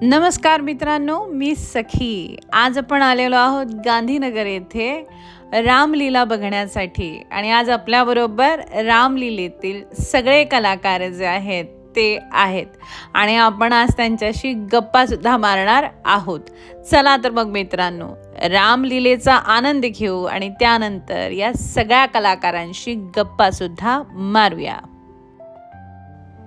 नमस्कार मित्रांनो मी सखी. आज आपण आलेलो आहोत गांधीनगर येथे रामलीला बघण्यासाठी. आणि आज आपल्याबरोबर रामलीलेतील सगळे कलाकार जे आहेत ते आहेत. आणि आपण आज त्यांच्याशी गप्पासुद्धा मारणार आहोत. चला तर मग मित्रांनो रामलीलेचा आनंद घेऊ आणि त्यानंतर या सगळ्या कलाकारांशी गप्पासुद्धा मारूया.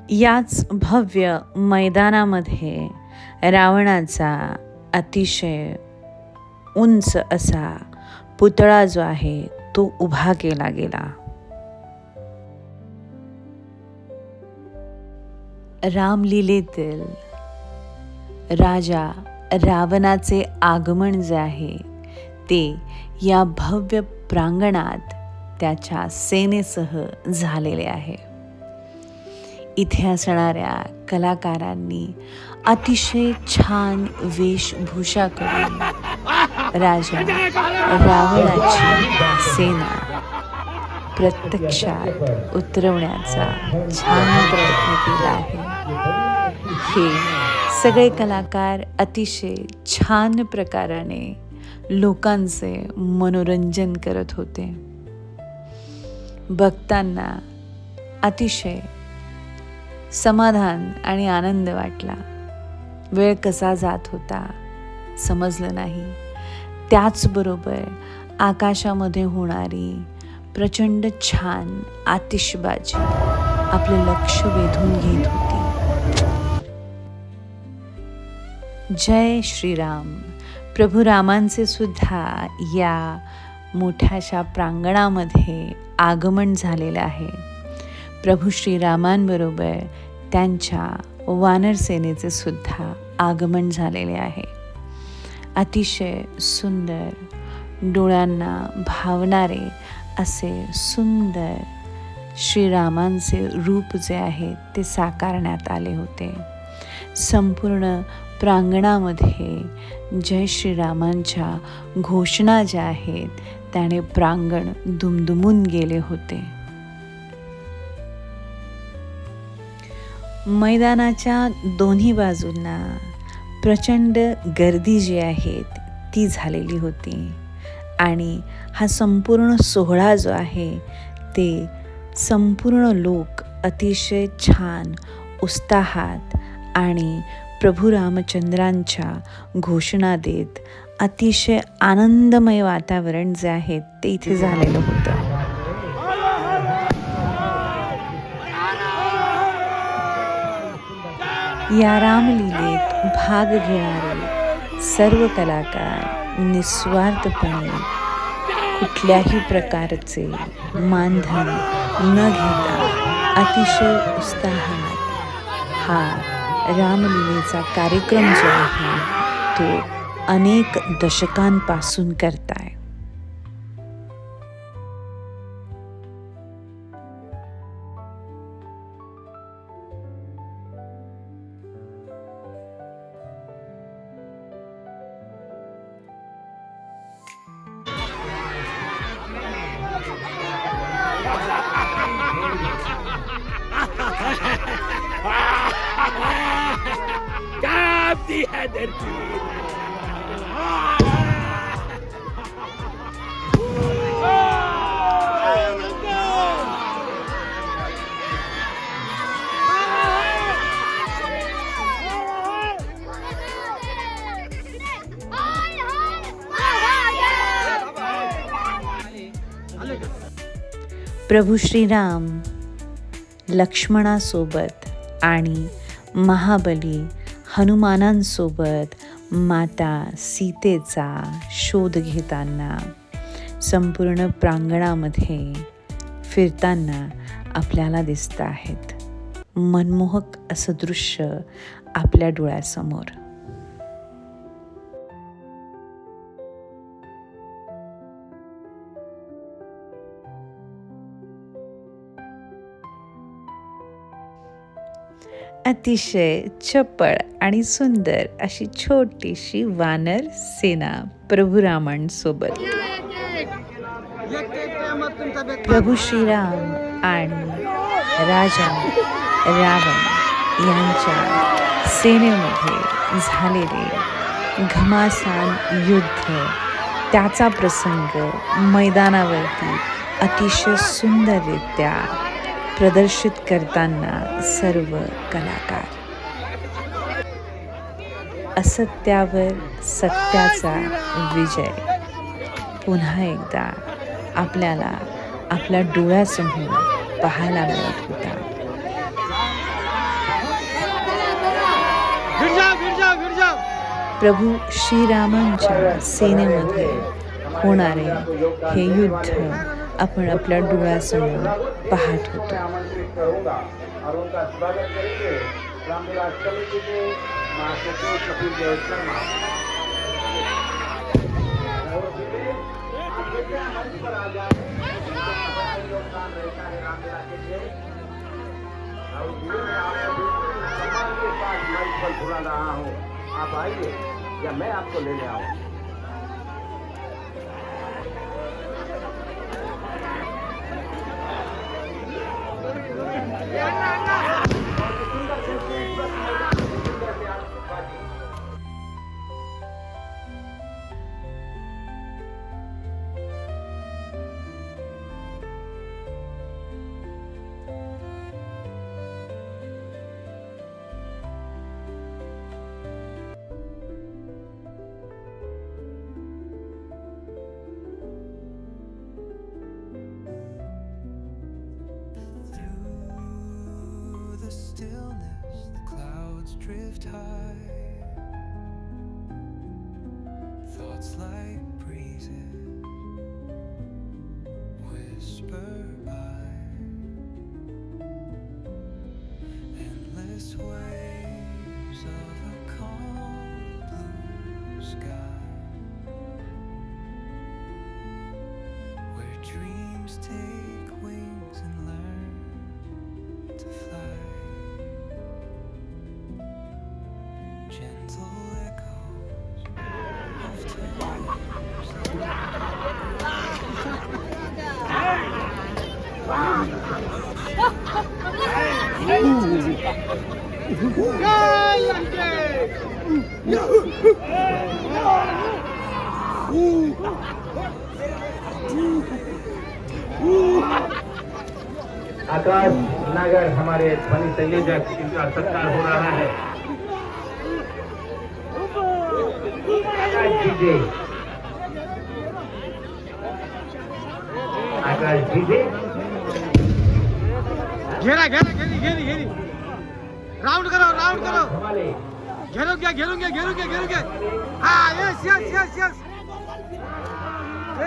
याच भव्य मैदानामध्ये रावणाचा अतिशय उंच असा पुतळा जो आहे तो उभा केला गेला. रामलीलेतील राजा रावणाचे आगमन जे आहे ते या भव्य प्रांगणात त्याच्या सेनेसह झालेले आहे. इथे असणाऱ्या कलाकारांनी अतिशय छान वेशभूषा करून राजा रावणाची सेना प्रत्यक्षात उतरवण्याचा छान प्रयत्न केला आहे. हे सगळे कलाकार अतिशय छान प्रकाराने लोकांचे मनोरंजन करत होते. बघताना अतिशय समाधान आणि आनंद वाटला. वेळ कसा जात होता समजलं नाही. त्याचबरोबर आकाशामध्ये होणारी प्रचंड छान आतिषबाजी आपलं लक्ष वेधून घेत होती. जय श्रीराम. प्रभू रामांचे सुद्धा या मोठ्याशा प्रांगणामध्ये आगमन झालेलं आहे. प्रभू श्रीरामांबरोबर त्यांच्या वानरसेनेचे सुद्धा आगमन झालेले आहे. अतिशय सुंदर डोळ्यांना भावणारे असे सुंदर श्रीरामांचे रूप जे आहे ते साकारण्यात आले होते. संपूर्ण प्रांगणामध्ये जय श्रीरामांच्या घोषणा ज्या आहेत त्याने प्रांगण दुमदुमून गेले होते. मैदानाच्या दोन्ही बाजूंना प्रचंड गर्दी जी आहेत ती झालेली होती. आणि हा संपूर्ण सोहळा जो आहे ते संपूर्ण लोक अतिशय छान उत्साहात आणि प्रभू रामचंद्रांच्या घोषणा देत अतिशय आनंदमय वातावरण जे आहे ते इथे झालेलं होतं. या रामलीलेत भाग घेणारे सर्व कलाकार निस्वार्थपणे कुठल्याही प्रकारचे मानधन न घेता अतिशय उत्साहात हा रामलीलेचा कार्यक्रम जो आहे तो अनेक दशकांपासून करताय. प्रभू श्रीराम लक्ष्मणासोबत आणि महाबली हनुमानांसोबत माता सीतेचा शोध घेताना संपूर्ण प्रांगणामध्ये फिरताना आपल्याला दिसत आहेत. मनमोहक असं दृश्य आपल्या डोळ्यासमोर. अतिशय चपळ आणि सुंदर अशी छोटीशी वानर सेना प्रभू रामांसोबत प्रभू श्रीराम आणि राजा रावण यांच्या सेनेमध्ये झालेले घमासान युद्ध त्याचा प्रसंग मैदानावरती अतिशय सुंदररित्या प्रदर्शित करताना सर्व कलाकार. असत्यावर सत्याचा विजय. पुन्हा एकदा आपल्याला आपल्या डोळ्यासमोर पाहायला मिळत होता. प्रभू श्रीरामांच्या सेनेमध्ये होणारे हे युद्ध आपण आपल्या डोळ्यासमोर पाहत होतो. आमंत्रित करूंगा और उनका the stillness, the clouds drift high. Thoughts like breezes whisper आकाश नागर हमारे ध्वनि संयोजक इनका सत्कार हो रहा है। आकाश डीजे। आकाश घेरा घेरा, घेरी घेरी घेरी। રાઉન્ડ કરો રાઉન્ડ કરો. ઘેરો ગયા ઘેરો ગયા ઘેરો ગયા ઘેરો ગયા. હા યસ યસ યસ યસ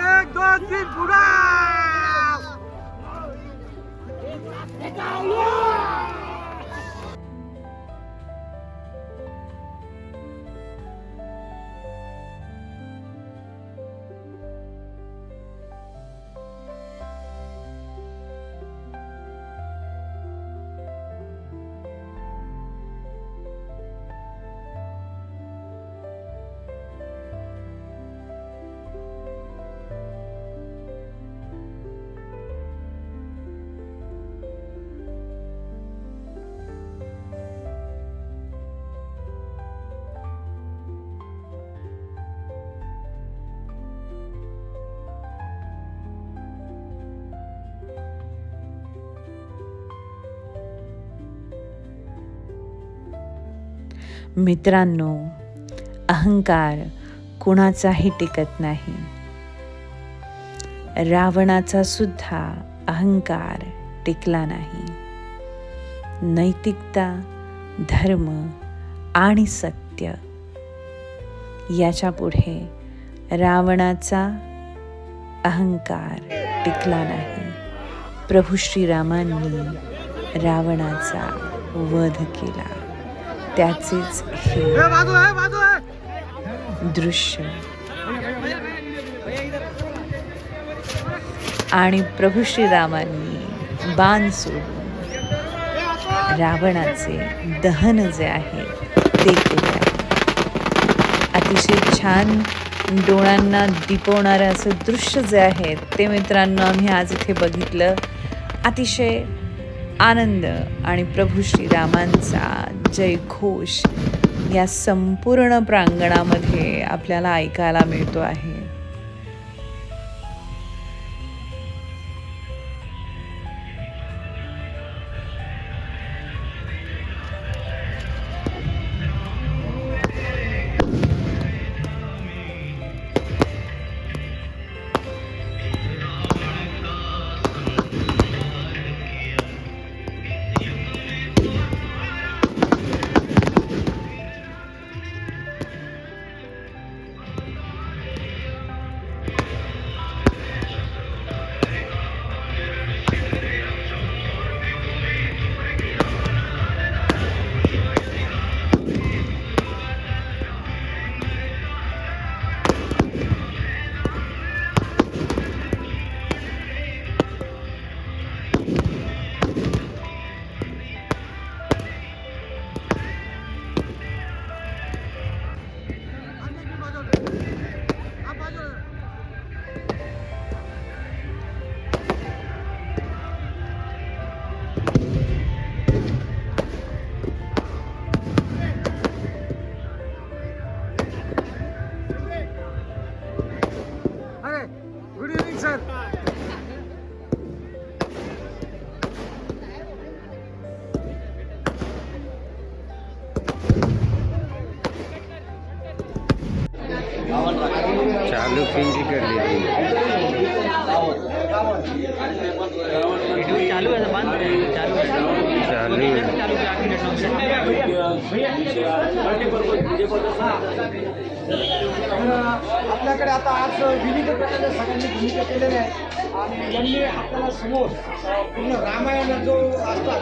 એક દો તીન પૂરા. मित्रांनो अहंकार कुणाचाही टिकत नाही. रावणाचा सुद्धा अहंकार टिकला नाही. नैतिकता धर्म आणि सत्य याच्यापुढे रावणाचा अहंकार टिकला नाही. प्रभू श्रीरामांनी रावणाचा वध केला. त्याचेच हे दृश्य. आणि प्रभू श्रीरामांनी बाण सोडून रावणाचे दहन जे आहे ते केले आहे. अतिशय छान डोळ्यांना दिपवणारं असं दृश्य जे आहे ते मित्रांनो आम्ही आज इथे बघितलं. अतिशय आनंद आणि प्रभू श्रीरामांचा जयघोष या संपूर्ण प्रांगणामध्ये आपल्याला ऐकायला मिळतो आहे. चालू पिंकी कर ली चालू है आपल्याकडे आता आज विविध प्रकारच्या सगळ्यांनी भूमिका केलेल्या आहेत. आणि यांनी आपल्याला समोर पूर्ण रामायण जो असतात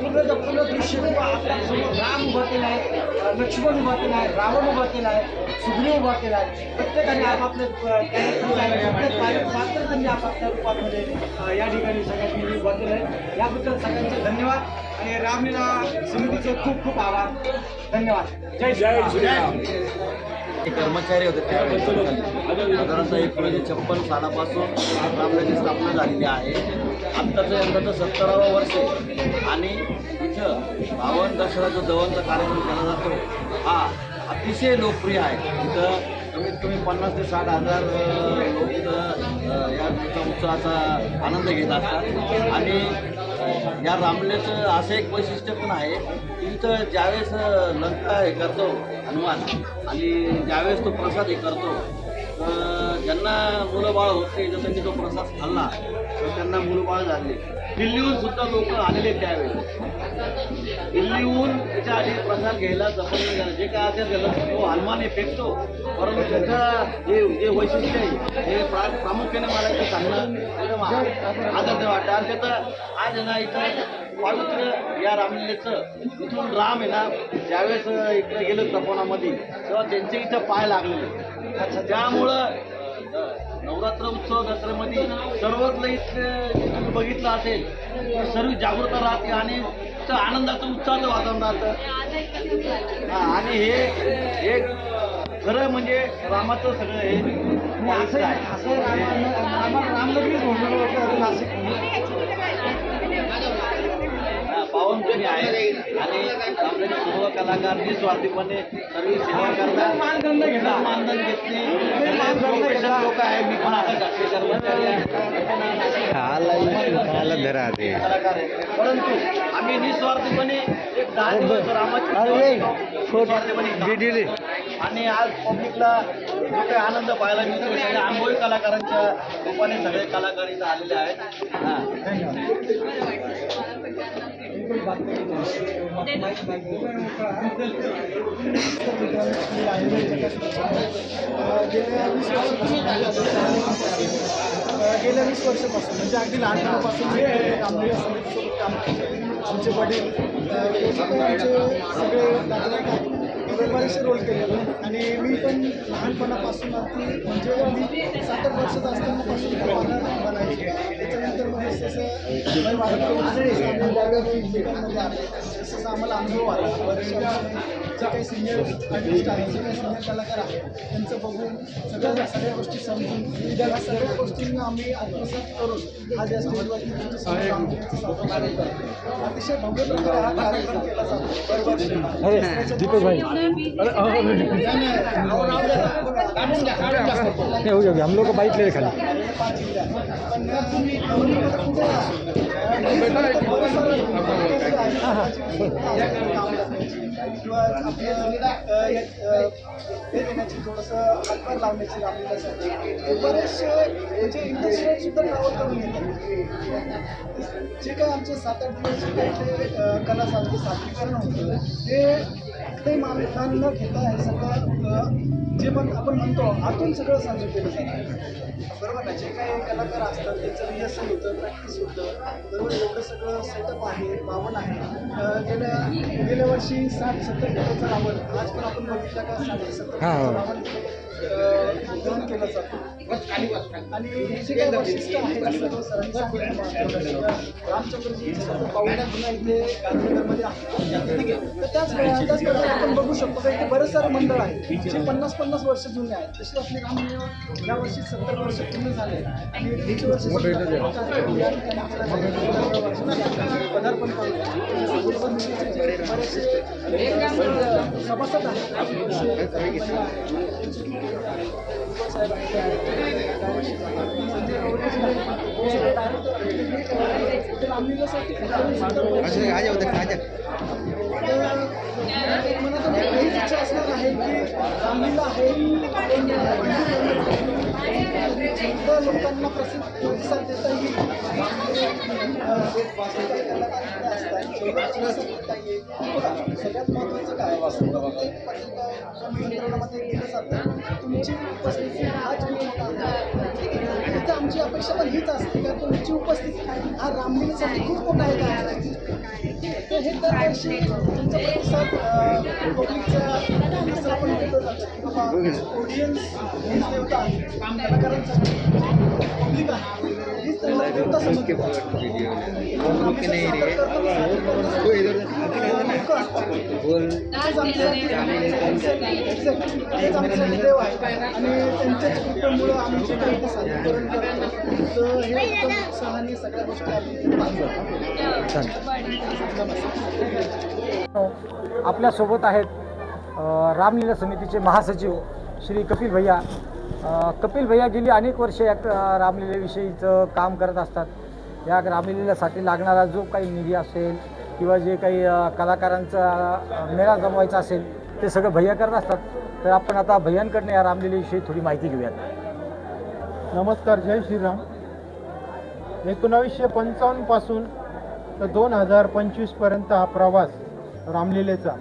पूर्ण पूर्ण दृश्य किंवा आपल्यासमोर राम उभा केला आहे. लक्ष्मण उभा केला आहे रावण उभा केला आहे सुग्रीव उभा केला आहे. प्रत्येकाने आपापले पात्र त्यांनी आपापल्या रूपामध्ये या ठिकाणी सगळ्यांनी उभा केलं आहे. याबद्दल सगळ्यांचे धन्यवाद आणि रामलीला समितीचे खूप खूप आभार. धन्यवाद. जय जय श्रीराम श्रीराम ते कर्मचारी होते त्यावेळेस साधारणतः एकोणीसशे म्हणजे छप्पन सालापासून आपल्याची स्थापना झालेली आहे. आत्ताचं यंदाचं सत्तरावं वर्ष आहे. आणि इथं बावन दशराचा जवळचा कार्यक्रम केला जातो. हा अतिशय लोकप्रिय आहे. इथं कमीत कमी पन्नास ते साठ हजार लोक इथं या दिवसा उत्सवाचा आनंद घेत असतात. आणि या रामलेचं असं एक वैशिष्ट्य पण आहे की इथं ज्यावेळेस लंका हे करतो हनुमान आणि ज्यावेळेस तो प्रसाद हे करतो ज्यांना मुलं बाळ होते जर त्यांनी तो प्रसाद खाल्ला तर त्यांना मुलं बाळ झाले. दिल्लीहून सुद्धा लोक आलेले त्यावेळेस. दिल्लीहून त्याच्या आधी प्रसाद घ्यायला जपन झालं. जे काय असेल झालं तो हनुमान फेकतो. परंतु त्याचं जे जे वैशिष्ट्य आहे हे प्रा प्रामुख्याने मला इथं सांगणं आदर्श वाटतं आणि त्याचं आज ना इथं पावित्र्य या रामलीलेचं इथून राम आहे ना ज्यावेळेस इकडे गेलो तपोनामध्ये तेव्हा त्यांचे इथं पाय लागलेले. अच्छा त्यामुळं नवरात्र उत्सव दसऱ्यामध्ये सर्वच इथं तुम्ही बघितलं असेल तर सर्व जागृत राहते आणि आनंदाचं उत्साहाचं वातावरण राहतं. आणि हे एक खरं म्हणजे रामाचं सगळं हे असं आहे. असं रामा रामनगरीच म्हणून होतं नाशिक हा, पावनभूमी आहे आणि आपले सर्व कलाकार निस्वार्थीपणे सर्व सेवा करतात. मानधन घेतात. मानधन घेतले मानधन. प्रोफेशनल लोक आहे मी पण आता शासकीय कर्मचारी आहे. परंतु आम्ही निस्वार्थीपणे एक दहा दिवस रामाची करतो. आणि आज पब्लिकला जो काही आनंद पाहायला मिळतो सगळ्या अनुभवी कलाकारांच्या रूपाने सगळे कलाकार इथं आलेले आहेत. हां. गेल्या वीस वर्षापासून गेल्या वीस वर्षापासून म्हणजे अगदी लहानपणापासून मी रामलीला समितीसोबत काम करतो आमचे वडील अ, आमचे सगळे नातेवाईक आहेत ते बरेचसे रोल केलेले आणि मी पण लहानपणापासून अगदी म्हणजे मी सात आठ वर्षाचा असतानापासून बनायचे त्याच्यानंतर मग जसं आम्हाला अनुभव आला. जे काही सिनियर आर्टिस्ट आहेत जे काही सिनियर कलाकार आहेत त्यांचं बघून सगळ्या सगळ्या गोष्टी समजून या सगळ्या गोष्टींना आम्ही आत्मसात करून आज या स्टेजवरती. अतिशय भव्य प्रकारे हा कार्यक्रम केला जातो. दरवर्षी दीपक भाई हम लोग बाईक ले खाली देण्याची थोडंसं हातभार लावण्याची रामलीलासाठी बरेचसे म्हणजे इंडस्ट्रीयल सुद्धा करून जे काय आमचे सात आठ दिवस काही कला साधके सादरीकरण होतं ते ते मानधन न घेता हे सगळं जे पण आपण म्हणतो आतून सगळं साजरं केलं जातं बरोबर ना जे काही कलाकार असतात त्यांचं रिहर्सल होतं प्रॅक्टिस होतं बरोबर? एवढं सगळं सेटअप आहे बावन आहे. गेल्या गेल्या वर्षी साठ सत्तर फुटाचं रावण आज पण आपण बघितलं का साठ सत्तर रावण केलं जातं. आणि जे काही वैशिष्ट्य आहे सर्व सरांनी सर्व पाहुण्या पुन्हा इथे गांधीनगरमध्ये आहे तर त्याच आपण बघू शकतो का इथे बरेच सारे मंडळ आहेत जे पन्नास पन्नास वर्ष जुने आहेत. तशी आपली रामलीला या वर्षी सत्तर वर्ष पूर्ण झाले आणि वर्षी पदार्पण करू समितीचे असे बरेचसे होते आहेत मनातून एक इच्छा असणार आहे की लोकांना प्रसिद्ध प्रतिसाद देता येईल सगळ्यात महत्त्वाचं काय प्रत्येक जातं तुमची उपस्थिती हाच इथं आमची अपेक्षा पण हीच असते का तुमची उपस्थिती हा रामलीलेसाठी खूप मोठा आहे तर हे दरवर्षी तुमचा प्रतिसाद पण जातं की ऑडियन्स देवता आपल्यासोबत आहेत रामलीला समितीचे महासचिव श्री कपिल भैया. कपिल भैया गेली अनेक वर्षे या रामलीलेविषयीचं काम करत असतात. या रामलीलेसाठी लागणारा जो काही निधी असेल किंवा जे काही कलाकारांचा मेळा जमवायचा असेल ते सगळं भैया करत असतात. तर आपण आता भैयांकडनं या रामलीलेविषयी थोडी माहिती घेऊयात. नमस्कार जय श्रीराम. एकोणावीसशे पंचावन्नपासून तर दोन हजार पंचवीसपर्यंत हा प्रवास रामलीलेचा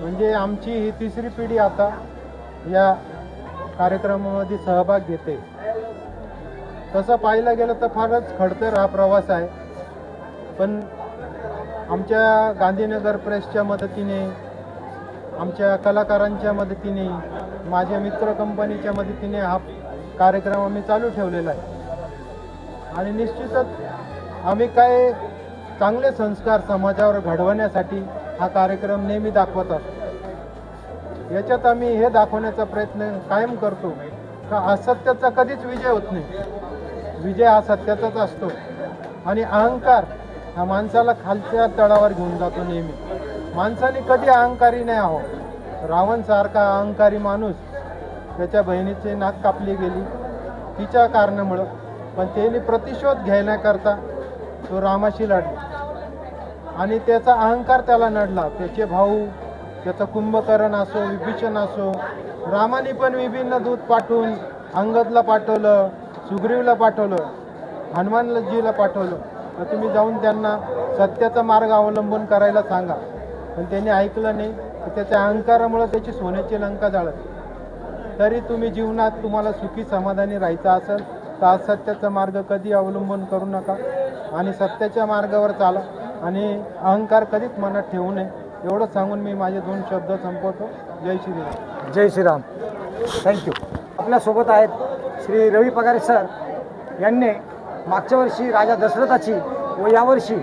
म्हणजे आमची ही तिसरी पिढी आता या कार्यक्रमामध्ये सहभाग घेते. तसं पाहिलं गेलं तर फारच खडतर हा प्रवास आहे. पण आमच्या गांधीनगर प्रेसच्या मदतीने आमच्या कलाकारांच्या मदतीने माझ्या मित्र कंपनीच्या मदतीने हा कार्यक्रम आम्ही चालू ठेवलेला आहे. आणि निश्चितच आम्ही काय चांगले संस्कार समाजावर घडवण्यासाठी हा कार्यक्रम नेहमी दाखवत असतो. याच्यात आम्ही हे दाखवण्याचा प्रयत्न कायम करतो का असत्याचा कधीच विजय होत नाही. विजय हा सत्याचाच असतो. आणि अहंकार हा माणसाला खालच्या तळावर घेऊन जातो नेहमी. माणसाने कधी अहंकारी नाही आहो. रावणसारखा अहंकारी माणूस त्याच्या बहिणीची नाक कापली गेली. तिच्या कारणामुळं पण त्यांनी प्रतिशोध घेण्याकरता तो रामाशी लढला. आणि त्याचा अहंकार त्याला नडला. त्याचे भाऊ त्याचं कुंभकरण असो विभीषण असो रामाने पण विभिन्न दूत पाठवून अंगदला पाठवलं सुग्रीवला पाठवलं हनुमानजीला पाठवलं. तर तुम्ही जाऊन त्यांना सत्याचा मार्ग अवलंबून करायला सांगा. पण त्यांनी ऐकलं नाही तर त्याच्या अहंकारामुळं त्याची सोन्याची लंका जाळत. तरी तुम्ही जीवनात तुम्हाला सुखी समाधानी राहायचं असेल तर असत्याचा मार्ग कधी अवलंबून करू नका. आणि सत्याच्या मार्गावर चाला. आणि अहंकार कधीच मनात ठेवू नये. एवढं सांगून मी माझे दोन शब्द संपवतो. जय श्रीराम. जय श्रीराम. थँक्यू आपल्यासोबत आहेत श्री रवी पगारे सर यांनी मागच्या वर्षी राजा दशरथाची व यावर्षी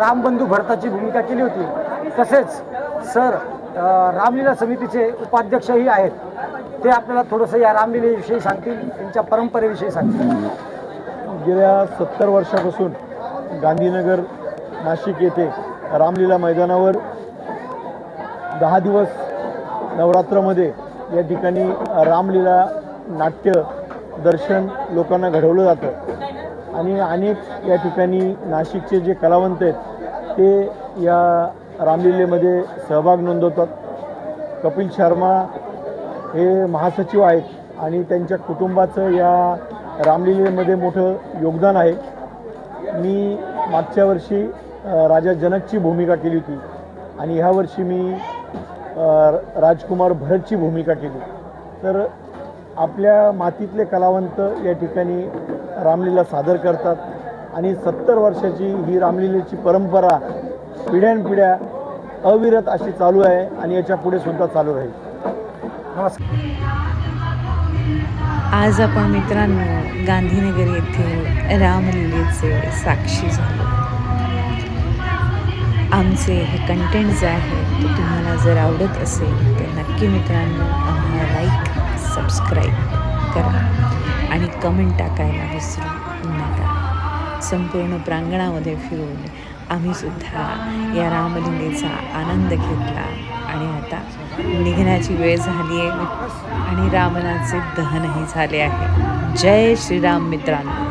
रामबंधू भरताची भूमिका केली होती. तसेच सर रामलीला समितीचे उपाध्यक्षही आहेत. ते आपल्याला थोडंसं या रामलीलेविषयी सांगतील त्यांच्या परंपरेविषयी सांगतील. गेल्या सत्तर वर्षापासून गांधीनगर नाशिक येथे रामलीला मैदानावर दहा दिवस नवरात्रामध्ये या ठिकाणी रामलीला नाट्य दर्शन लोकांना घडवलं जातं. आणि अनेक या ठिकाणी नाशिकचे जे कलावंत आहेत ते या रामलीलेमध्ये सहभाग नोंदवतात. कपिल शर्मा हे महासचिव आहेत आणि त्यांच्या कुटुंबाचं या रामलीलेमध्ये मोठं योगदान आहे. मी मागच्या वर्षी राजा जनकची भूमिका केली होती. आणि ह्या वर्षी मी राजकुमार भरतची भूमिका केली. तर आपल्या मातीतले कलावंत या ठिकाणी रामलीला सादर करतात. आणि सत्तर वर्षाची ही रामलीलेची परंपरा पिढ्यानपिढ्या अविरत अशी चालू आहे आणि याच्यापुढे सुद्धा चालू राहील. नमस्कार आज आपण मित्रांनो गांधीनगर येथे रामलीलेचे साक्षी झालो. आमचे हे कंटेंट जे आहे ते तुम्हाला जर आवडत असेल तर नक्की मित्रांनो आम्हाला लाईक सबस्क्राईब करा आणि कमेंट टाकायला विसरू नका. संपूर्ण प्रांगणामध्ये फिरून आम्ही सुद्धा या रामलिंगेचा आनंद घेतला आणि आता निघण्याची वेळ झाली आहे आणि रामनाचे दहनही झाले आहे. जय श्रीराम मित्रांनो.